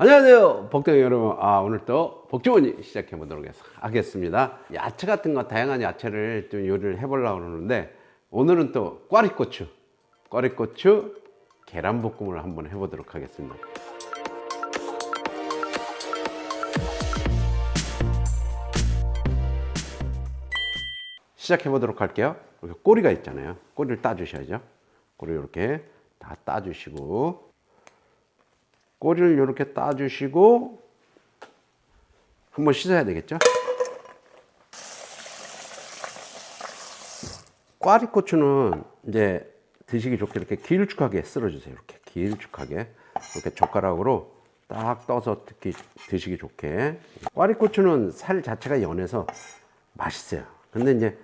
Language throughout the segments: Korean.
안녕하세요 복덩이 여러분. 아 오늘 또 복주머니 시작해 보도록 하겠습니다. 야채 같은 거 다양한 야채를 좀 요리를 해 보려고 그러는데 오늘은 또 꽈리고추 꽈리고추 계란볶음을 한번 해 보도록 하겠습니다. 시작해 보도록 할게요. 이렇게 꼬리가 있잖아요. 꼬리를 따 주셔야죠. 꼬리 이렇게 다 따 주시고 꼬리를 이렇게 따주시고 한번 씻어야 되겠죠? 꽈리고추는 이제 드시기 좋게 이렇게 길쭉하게 썰어주세요. 이렇게 길쭉하게 이렇게 젓가락으로 딱 떠서 듣기 드시기 좋게. 꽈리고추는 살 자체가 연해서 맛있어요. 근데 이제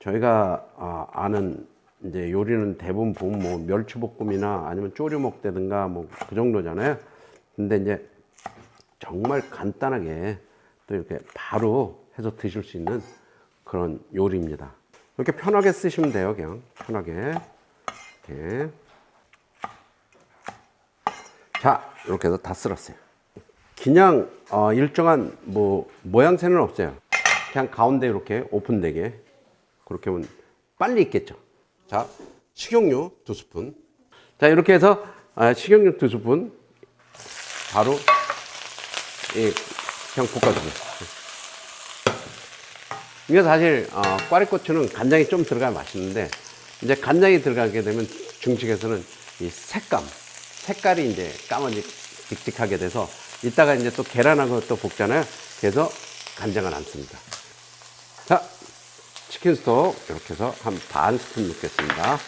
저희가 아, 아는 이제 요리는 대부분 보면 뭐 멸치볶음이나 아니면 쪼려 먹다든가 뭐 그 정도잖아요. 근데 이제 정말 간단하게 또 이렇게 바로 해서 드실 수 있는 그런 요리입니다. 이렇게 편하게 쓰시면 돼요. 그냥 편하게. 이렇게. 자, 이렇게 해서 다 쓸었어요. 그냥 어, 일정한 뭐 모양새는 없어요. 그냥 가운데 이렇게 오픈되게 그렇게 하면 빨리 익겠죠. 자, 식용유 두 스푼. 자, 이렇게 해서 아, 식용유 두 스푼 바로 예, 그냥 볶아주세요. 이게 사실 어, 꽈리고추는 간장이 좀 들어가야 맛있는데 이제 간장이 들어가게 되면 중식에서는 이 색감, 색깔이 이제 까만지 딕딕하게 돼서 이따가 이제 또 계란하고 또 볶잖아요. 그래서 간장을 안 씁니다. 자, 치킨 스톡 이렇게 해서 한 반 스푼 넣겠습니다.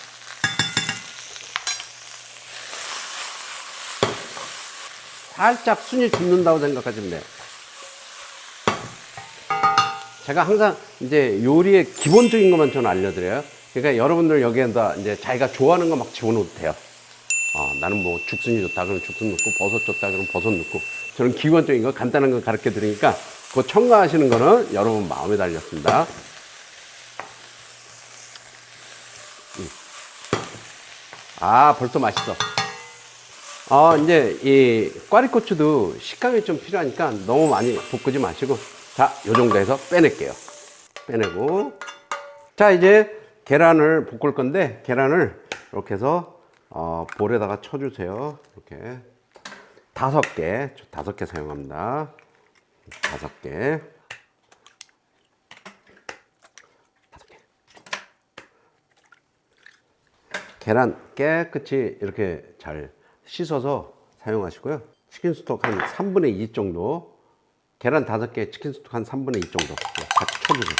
살짝 순이 죽는다고 생각하시면 돼요. 제가 항상 이제 요리의 기본적인 것만 저는 알려드려요. 그러니까 여러분들 여기에다 이제 자기가 좋아하는 거 막 집어넣어도 돼요. 어, 나는 뭐 죽순이 좋다 그러면 죽순 넣고 버섯 좋다 그러면 버섯 넣고 저는 기본적인 거 간단한 거 가르쳐 드리니까 그 첨가하시는 거는 여러분 마음에 달렸습니다. 음. 아 벌써 맛있어. 어, 이제 이 꽈리고추도 식감이 좀 필요하니까 너무 많이 볶지 마시고 자, 요 정도 해서 빼낼게요. 빼내고 자, 이제 계란을 볶을 건데 계란을 이렇게 해서 어, 볼에다가 쳐주세요. 이렇게 다섯 개, 저 다섯 개 사용합니다. 다섯 개. 다섯 개. 계란 깨끗이 이렇게 잘 씻어서 사용하시고요. 치킨 스톡 한 3분의 2 정도, 계란 5개, 치킨 스톡 한 3분의 2 정도 같이 쳐주세요.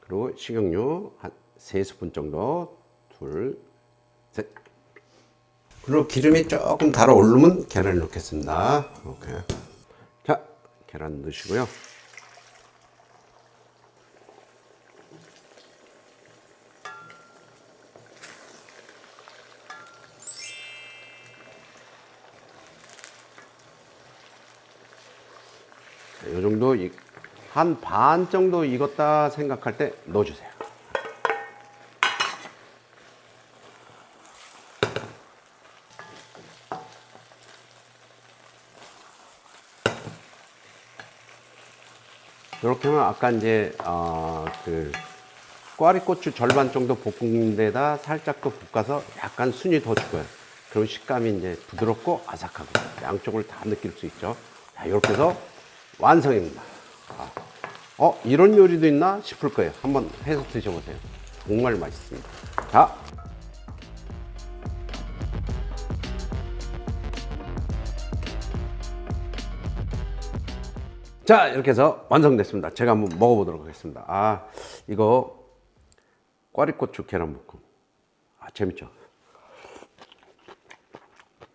그리고 식용유 한 3스푼 정도, 둘, 셋. 그리고 기름이 조금 달아오르면 계란을 넣겠습니다. 오케이. 자, 계란 넣으시고요. 이 정도 한 반 정도 익었다 생각할 때 넣어주세요. 이렇게 하면 아까 이제 어, 그 꽈리고추 절반 정도 볶은 데다 살짝 또 볶아서 약간 순이 더 죽어요. 그럼 식감이 이제 부드럽고 아삭하고 양쪽을 다 느낄 수 있죠. 자, 이렇게 해서 완성입니다. 아, 어, 이런 요리도 있나 싶을 거예요. 한번 해서 드셔보세요. 정말 맛있습니다. 자. 자, 이렇게 해서 완성됐습니다. 제가 한번 먹어보도록 하겠습니다. 아, 이거 꽈리고추 계란 볶음. 아, 재밌죠?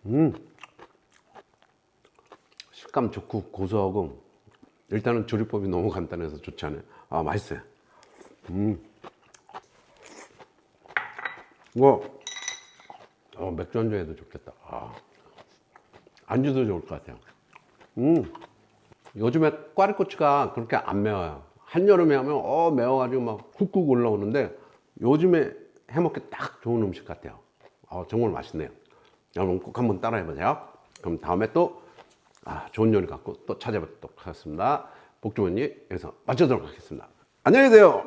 음. 식감 좋고 고소하고 일단은 조리법이 너무 간단해서 좋지 않아요? 아 맛있어요. 음. 이거 어, 맥주 한잔해도 좋겠다. 아. 안주도 좋을 것 같아요. 음. 요즘에 꽈리고추가 그렇게 안 매워요. 한여름에 하면 어 매워가지고 막 훅훅 올라오는데 요즘에 해먹기 딱 좋은 음식 같아요. 어, 정말 맛있네요. 여러분 꼭 한번 따라해 보세요. 그럼 다음에 또 아, 좋은 요리 갖고 또 찾아뵙도록 하겠습니다. 복주머니 여기서 마치도록 하겠습니다. 안녕히 계세요.